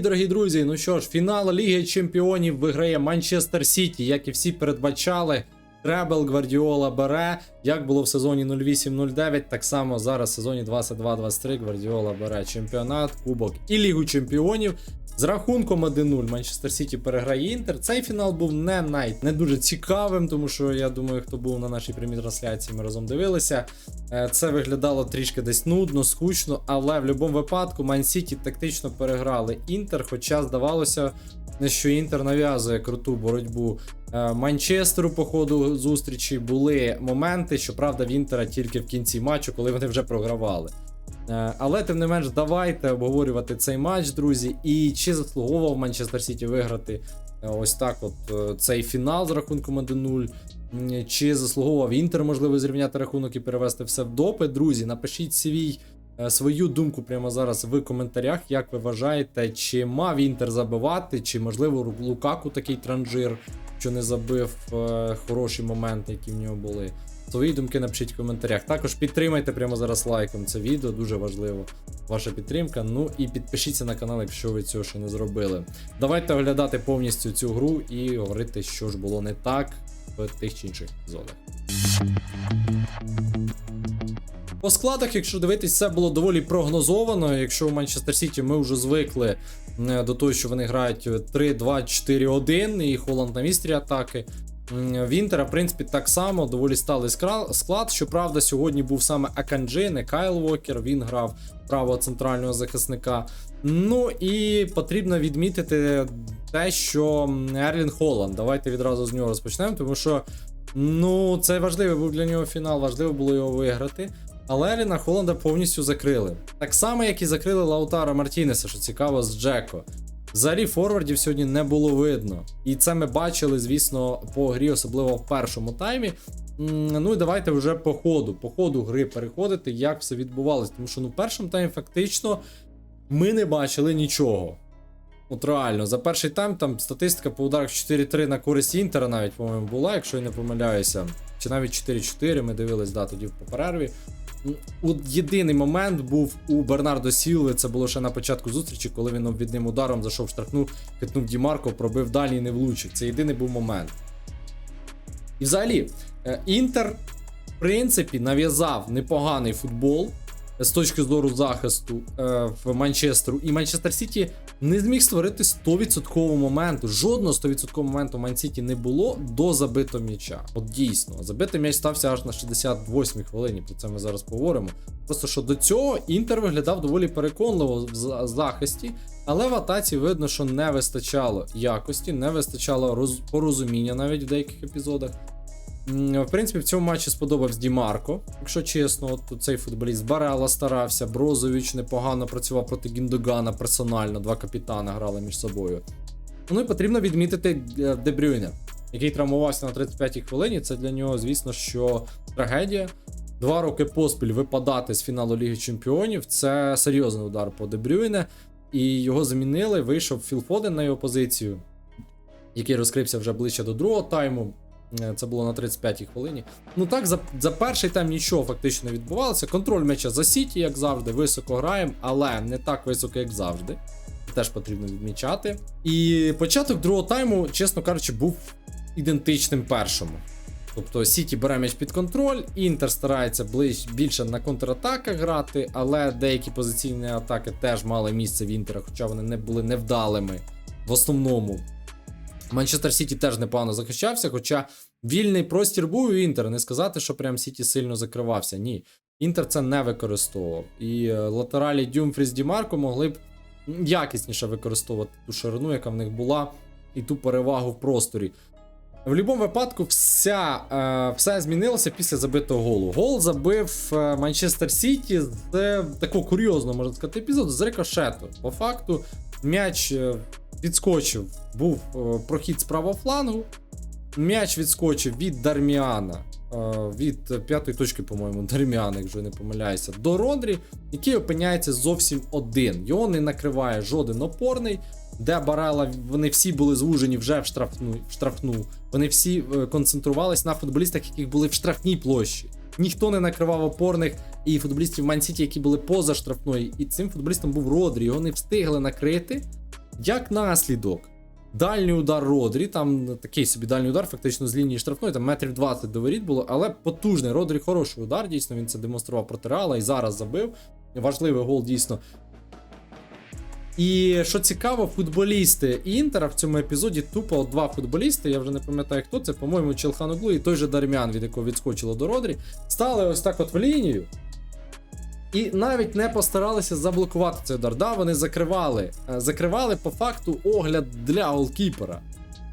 Дорогі друзі! Ну що ж, фінал Ліги Чемпіонів виграє Манчестер Сіті, як і всі передбачали. Требл Гвардіола бере. Як було в сезоні 08-09, так само зараз в сезоні 22-23 Гвардіола бере чемпіонат, Кубок і Лігу Чемпіонів. З рахунком 1-0 Манчестер Сіті переграє Інтер. Цей фінал був не най не дуже цікавим, тому що я думаю, хто був на нашій прямій трансляції, ми разом дивилися. Е, Це виглядало трішки десь нудно, скучно, але в будь-якому випадку Ман Сіті тактично переграли Інтер, хоча здавалося, що Інтер нав'язує круту боротьбу Е, Манчестеру по ходу зустрічі були моменти, щоправда, в Інтера тільки в кінці матчу, коли вони вже програвали. Е, Але тим не менш, давайте обговорювати цей матч, друзі. І чи заслуговував Манчестер Сіті виграти е, ось так, от е, цей фінал з рахунком 1-0. Чи заслуговував Інтер, можливо, зрівняти рахунок і перевести все в допи. Друзі, напишіть свій. Свою думку прямо зараз в коментарях, як ви вважаєте, чи мав Інтер забивати, чи можливо Лукаку такий транжир, що не забив хороші моменти, які в нього були. Свої думки напишіть в коментарях. Також підтримайте прямо зараз лайком це відео, дуже важливо. Ваша підтримка. Ну і підпишіться на канал, якщо ви цього ще не зробили. Давайте оглядати повністю цю гру і говорити, що ж було не так в тих чи інших епізодах. По складах, якщо дивитись, це було доволі прогнозовано. Якщо у Манчестер Сіті ми вже звикли е, до того, що вони грають 3-2-4-1 і Холланд на містрі атаки. В Інтера, в принципі, так само доволі сталий склад. Щоправда, сьогодні був саме Аканджи, не Кайл Вокер. Він грав правого центрального захисника. Ну і потрібно відмітити те, що Ерлін Холланд. Давайте відразу з нього розпочнемо, тому що ну це важливий був для нього фінал, важливо було його виграти. Але Ерліна Холланда повністю закрили. Так само, як і закрили Лаутара Мартінеса, що цікаво, з Джеко. Взагалі форвардів сьогодні не було видно. І це ми бачили, звісно, по грі, особливо в першому таймі. Ну і давайте вже по ходу, по ходу гри переходити, як все відбувалося. Тому що ну, першому таймі фактично ми не бачили нічого. От реально, за перший тайм там статистика по ударах 4-3 на користь Інтера навіть, по-моєму, була, якщо я не помиляюся. Чи навіть 4-4 ми дивились, да, тоді по перерві. Єдиний момент був у Бернардо Сілви, це було ще на початку зустрічі, коли він обвідним ударом зайшов штрафну, хитнув Дімарко, пробив далі і не влучив. Це єдиний був момент. І взагалі, е, Інтер, в принципі, нав'язав непоганий футбол з точки зору захисту е, в Манчестеру. І Манчестер Сіті не зміг створити 100% моменту. Жодного 100% моменту в Ман-Сіті не було до забитого м'яча. От дійсно, забитий м'яч стався аж на 68-й хвилині. Про це ми зараз поговоримо. Просто що до цього Інтер виглядав доволі переконливо в захисті, але в атаці видно, що не вистачало якості, не вистачало роз... порозуміння навіть в деяких епізодах. В принципі, в цьому матчі сподобався Дімарко, якщо чесно, от цей футболіст Барела старався, Брозович непогано працював проти Гіндогана персонально, два капітани грали між собою. Ну і потрібно відмітити е, Дебрюйне, який травмувався на 35-й хвилині. Це для нього, звісно, що трагедія. Два роки поспіль випадати з фіналу Ліги Чемпіонів це серйозний удар по Дебрюйне. І його замінили. Вийшов Філ Фоден на його позицію, який розкрився вже ближче до другого тайму. Е, Це було на 35-й хвилині. Ну так, за, за перший тайм нічого фактично не відбувалося. Контроль м'яча за Сіті, як завжди, високо граємо, але не так високо, як завжди. Теж потрібно відмічати. І початок другого тайму, чесно кажучи, був ідентичним першому. Тобто Сіті бере м'яч під контроль, Інтер старається ближ, більше на контратаках грати, але деякі позиційні атаки теж мали місце в Інтера, хоча вони не були невдалими в основному. Манчестер Сіті теж непогано захищався, хоча вільний простір був у Інтера. Не сказати, що прям Сіті сильно закривався. Ні. Інтер це не використовував. І е, латералі Дюмфріс Дімарко могли б якісніше використовувати ту ширину, яка в них була, і ту перевагу в просторі. В будь-якому випадку, вся, е, все змінилося після забитого голу. Гол забив е, Манчестер Сіті з е, такого курйозного, можна сказати, епізоду з рикошету. По факту, м'яч відскочив, був е, прохід з правого флангу. М'яч відскочив від Дарміана, е, від п'ятої точки, по-моєму, Дарміана, якщо не помиляюся, до Родрі, який опиняється зовсім один. Його не накриває жоден опорний, де Барела, вони всі були звужені вже в штрафну. В штрафну. Вони всі е, концентрувались на футболістах, яких були в штрафній площі. Ніхто не накривав опорних і футболістів Ман-Сіті, які були поза штрафною. І цим футболістом був Родрі. Його не встигли накрити. Як наслідок, дальній удар Родрі, там такий собі дальній удар, фактично з лінії штрафної, там метрів 20 до воріт було, але потужний. Родрі хороший удар, дійсно, він це демонстрував проти Реала і зараз забив. Важливий гол дійсно. І що цікаво, футболісти Інтера в цьому епізоді тупо два футболісти, я вже не пам'ятаю хто це, по-моєму, Челханоглу і той же Дармян, від якого відскочило до Родрі, стали ось так от в лінію. І навіть не постаралися заблокувати цей удар. Да, вони закривали. е, Закривали по факту огляд для голкіпера.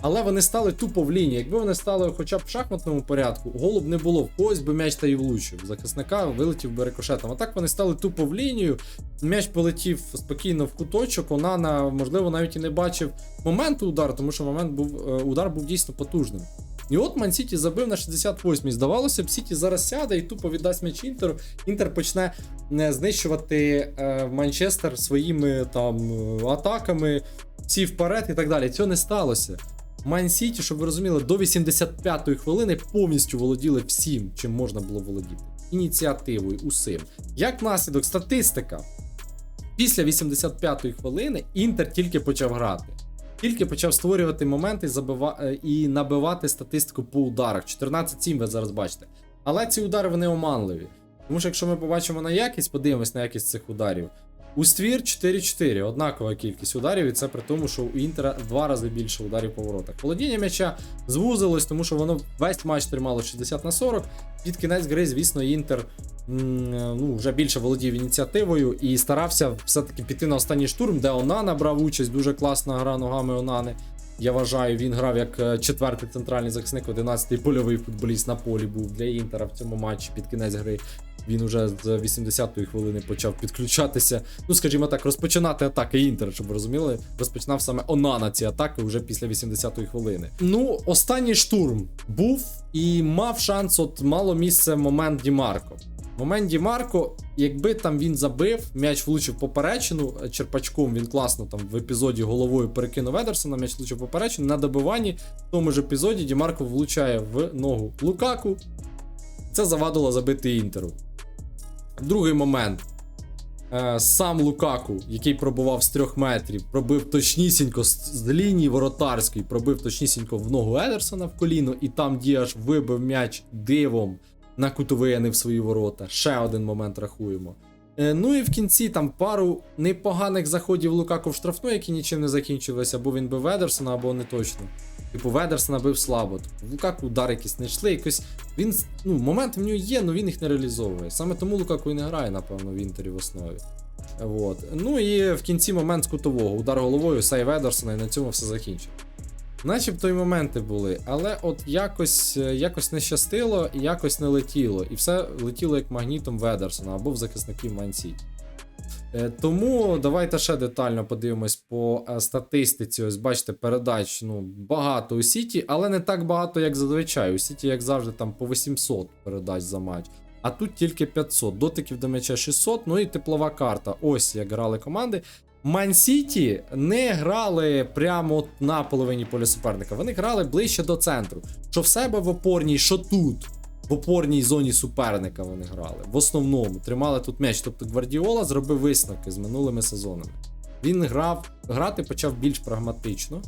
Але вони стали тупо в лінії. Якби вони стали хоча б в шахматному порядку, голу б не було. В когось би м'яч та і влучив. Захисника вилетів би рикошетом. А так вони стали тупо в лінію. М'яч полетів спокійно в куточок. Онана, можливо, навіть і не бачив моменту удару, тому що момент був е, удар був дійсно потужним. І от Ман Сіті забив на 68-й. Здавалося б, Сіті зараз сяде і тупо віддасть м'яч Інтеру. Інтер почне е, знищувати е, Манчестер своїми там е, атаками, всі вперед і так далі. Цього не сталося. Ман Сіті, щоб ви розуміли, до 85-ї хвилини повністю володіли всім, чим можна було володіти. Ініціативою, усім. Як наслідок, статистика. Після 85-ї хвилини Інтер тільки почав грати. Тільки почав створювати моменти забива... е, і набивати статистику по ударах. 14-7 ви зараз бачите. Але ці удари вони оманливі. Тому що якщо ми побачимо на якість, подивимось на якість цих ударів. У ствір 4-4, однакова кількість ударів, і це при тому, що у Інтера два рази більше ударів по воротах. Володіння м'яча звузилось, тому що воно весь матч тримало 60 на 40. Під кінець гри, звісно, Інтер ну, вже більше володів ініціативою і старався все-таки піти на останній штурм, де Онана брав участь. Дуже класна гра ногами Онани. Я вважаю, він грав як е, четвертий центральний захисник, 11-й польовий футболіст на полі був для Інтера в цьому матчі під кінець гри. Він уже з 80-ї хвилини почав підключатися. Ну, скажімо так, розпочинати атаки Інтера, щоб ви розуміли, розпочинав саме Онана ці атаки вже після 80-ї хвилини. Ну, останній штурм був і мав шанс, от мало місце момент Дімарко. Момент Дімарко, якби там він забив, м'яч влучив поперечину е, черпачком, він класно там в епізоді головою перекинув Едерсона, м'яч влучив поперечину. На добиванні в тому ж епізоді Дімарко влучає в ногу Лукаку. Це завадило забити Інтеру. Другий момент. Е, Сам Лукаку, який пробував з трьох метрів, пробив точнісінько з, лінії воротарської, пробив точнісінько в ногу Едерсона в коліно, і там Діаш вибив м'яч дивом на кутовий, а не в свої ворота. Ще один момент рахуємо. Е, Ну і в кінці там пару непоганих заходів Лукаку в штрафну, які нічим не закінчилися, або він бив Ведерсона, або не точно. Типу, Ведерсона бив слабо. Тобто, Лукаку удари якісь не йшли. Якось він ну, моменти в нього є, але він їх не реалізовує. Саме тому Лукаку і не грає, напевно, в інтері в основі. От. Ну і в кінці момент з кутового. Удар головою, сейв Едерсона, і на цьому все закінчив. Начебто й моменти були, але от якось, е, якось не щастило і якось не летіло. І все летіло як магнітом Ведерсона або в захисників Мансі. Е, Тому давайте ще детально подивимось по е, статистиці. Ось бачите, передач ну, багато у Сіті, але не так багато, як зазвичай. У Сіті, як завжди, там по 800 передач за матч. А тут тільки 500. Дотиків до м'яча 600, ну і теплова карта. Ось як грали команди. Ман Сіті не грали прямо на половині поля суперника. Вони грали ближче до центру. Що в себе в опорній, що тут. В опорній зоні суперника вони грали. В основному тримали тут м'яч. Тобто Гвардіола зробив висновки з минулими сезонами. Він грав, грати почав більш прагматично,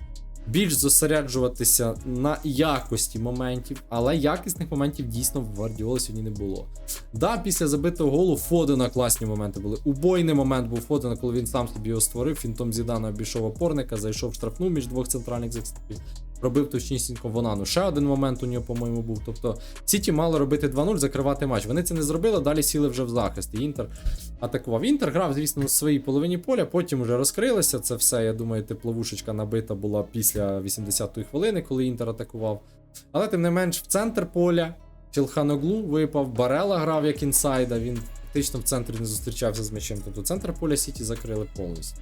більш зосереджуватися на якості моментів, але якісних моментів дійсно в Гвардіоли сьогодні не було. Да, після забитого голу Фодена класні моменти були. Убойний момент був Фодена, коли він сам собі його створив. Фінтом Зідана обійшов опорника, зайшов в штрафну між двох центральних захисників. Пробив точнісінько Вонану. Ще один момент у нього, по-моєму, був. Тобто Сіті мали робити 2-0, закривати матч. Вони це не зробили, далі сіли вже в захист. І Інтер атакував. Інтер грав, звісно, на своїй половині поля, потім вже розкрилося. Це все, я думаю, тепловушечка набита була після 80-ї хвилини, коли Інтер атакував. Але тим не менш, в центр поля Челханоглу випав, Барела грав як інсайда, він фактично в центрі не зустрічався з м'ячем. Тобто центр поля Сіті закрили повністю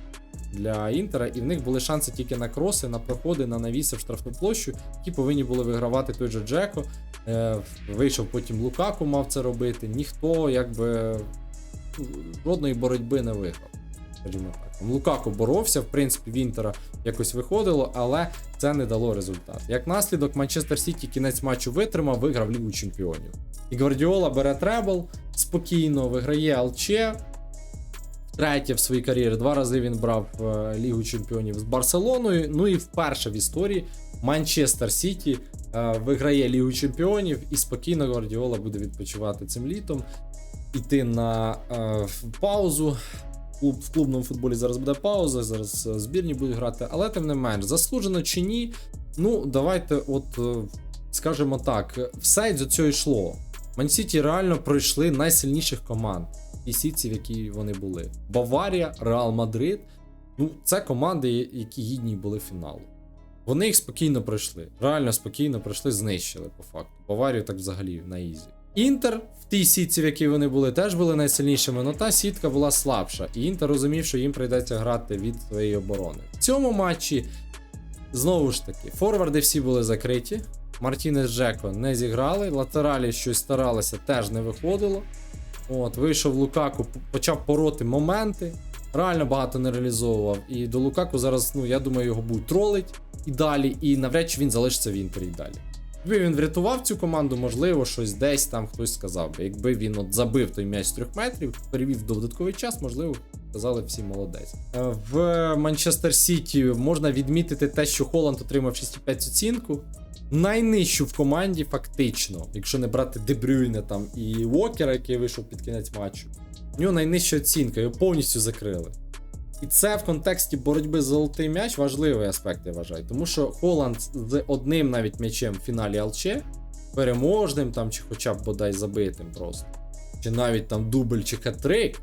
для Інтера, і в них були шанси тільки на кроси, на проходи, на навіси в штрафну площу, які повинні були вигравати той же Джеко. Е, вийшов потім Лукаку, мав це робити. Ніхто якби ну, жодної боротьби не виграв. Там Лукаку боровся, в принципі, в Інтера якось виходило, але це не дало результат. Як наслідок, Манчестер Сіті кінець матчу витримав, виграв Лігу Чемпіонів. І Гвардіола бере требл спокійно, виграє Алче. третє в своїй кар'єрі. Два рази він брав е, Лігу Чемпіонів з Барселоною. Ну і вперше в історії Манчестер Сіті е, виграє Лігу Чемпіонів і спокійно Гвардіола буде відпочивати цим літом, іти на е, паузу. Клуб в клубному футболі зараз буде пауза, зараз е, збірні будуть грати, але тим не менш, заслужено чи ні. Ну, давайте, от е, скажімо так, все до цього йшло. Мансіті реально пройшли найсильніших команд і сітці, в якій вони були. Баварія, Реал Мадрид. Ну, це команди, які гідні були фіналу. Вони їх спокійно пройшли. Реально спокійно пройшли, знищили по факту. Баварію так взагалі на ізі. Інтер в тій сітці, в якій вони були, теж були найсильнішими, але та сітка була слабша. І Інтер розумів, що їм прийдеться грати від своєї оборони. В цьому матчі знову ж таки, форварди всі були закриті. Мартінес Джеко не зіграли, латералі щось старалися, теж не виходило. От, вийшов Лукаку, почав пороти моменти. Реально багато не реалізовував. І до Лукаку зараз, ну я думаю, його будуть тролить і далі, і навряд чи він залишиться в інтері і далі. Якби він врятував цю команду, можливо, щось десь там хтось сказав би. Якби він от забив той м'яч з трьох метрів, перевів додатковий час, можливо, казали всі молодець. Е, В Манчестер Сіті можна відмітити те, що Холланд отримав 6,5 оцінку. Найнижчу в команді, фактично, якщо не брати Дебрюйне там і Уокера, який вийшов під кінець матчу. У нього найнижча оцінка, його повністю закрили. І це в контексті боротьби за золотий м'яч важливий аспект, я вважаю. Тому що Холланд з одним навіть м'ячем в фіналі ЛЧ, переможним там, чи хоча б бодай забитим просто. Чи навіть там дубль чи хет-трик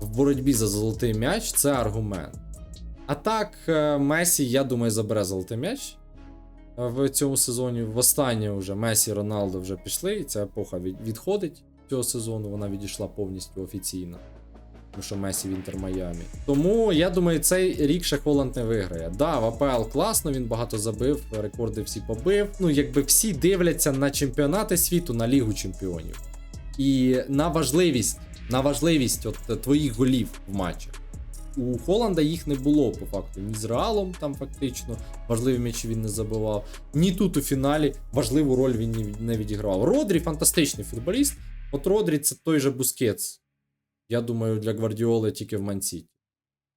в боротьбі за золотий м'яч це аргумент. А так, е, Месі, я думаю, забере золотий м'яч е, в цьому сезоні. Востаннє вже Месі Роналдо вже пішли, і ця епоха від- відходить цього сезону, вона відійшла повністю офіційно. Тому що Месі в Інтер Майамі. Тому я думаю, цей рік ще Холланд не виграє. Да, в АПЛ класно, він багато забив, рекорди всі побив. Ну, якби всі дивляться на чемпіонати світу, на Лігу чемпіонів. І на важливість, на важливість от е, твоїх голів в матчах. У Холланда їх не було по факту. Ні з Реалом там фактично важливі м'ячі він не забивав, ні тут у фіналі важливу роль він не відігравав. Родрі фантастичний футболіст. От Родрі це той же Бускетс. Я думаю, для Гвардіоли тільки в Мансіті.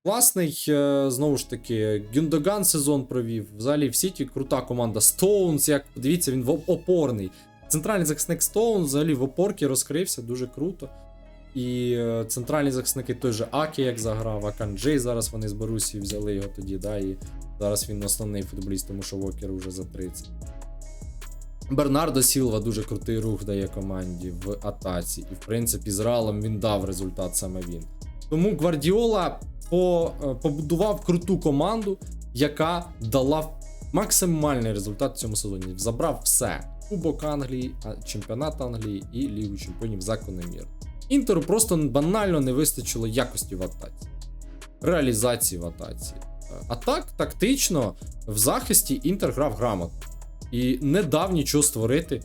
Класний, е, знову ж таки, Гюндоган сезон провів. Взагалі в Сіті крута команда. Стоунс, як подивіться, він опорний. Центральний захисник Стоунс взагалі в опорці розкрився дуже круто. І е, центральні захисники той же Акі, як заграв, Аканджей зараз вони з Борусії взяли його тоді, да, і зараз він основний футболіст, тому що Вокер вже за 30. Бернардо Сілва дуже крутий рух дає команді в атаці. І, в принципі, з Реалом він дав результат саме він. Тому Гвардіола по, е, побудував круту команду, яка дала максимальний результат в цьому сезоні. Забрав все: Кубок Англії, чемпіонат Англії і Лігу Чемпіонів закономірно. Інтеру просто банально не вистачило якості в атаці, реалізації в атаці. Е, А так, тактично, в захисті Інтер грав грамотно. І не дав нічого створити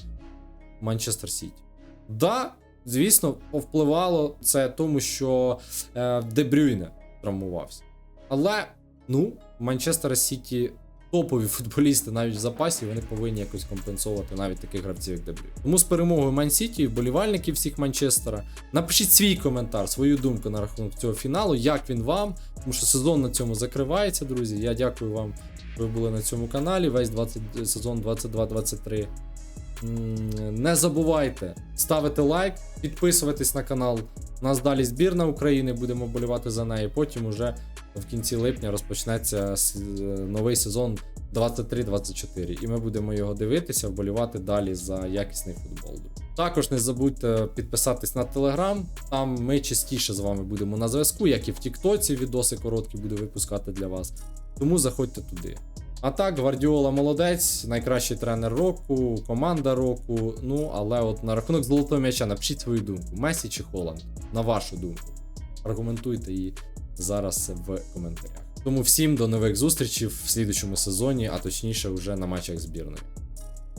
Манчестер Сіті. Да, звісно, повпливало це тому, що е, Де Брюйне травмувався. Але, ну, Манчестер Сіті топові футболісти навіть в запасі, вони повинні якось компенсувати навіть таких гравців, як Де Брюйне. Тому з перемогою Ман Сіті, вболівальників всіх Манчестера. Напишіть свій коментар, свою думку на рахунок цього фіналу, як він вам, тому що сезон на цьому закривається, друзі. Я дякую вам що ви були на цьому каналі весь 20, сезон 22-23. Не забувайте ставити лайк, підписуватись на канал. У нас далі збірна України, будемо болювати за неї. Потім уже в кінці липня розпочнеться новий сезон 23-24. І ми будемо його дивитися, вболівати далі за якісний футбол. Також не забудьте підписатись на телеграм. Там ми частіше з вами будемо на зв'язку, як і в Тіктоці. Відоси короткі буду випускати для вас. Тому заходьте туди. А так, Гвардіола молодець, найкращий тренер року, команда року. Ну, але от на рахунок золотого м'яча напишіть свою думку: Месі чи Холланд, на вашу думку. Аргументуйте її зараз в коментарях. Тому всім до нових зустрічей в слідучому сезоні, а точніше, вже на матчах збірної.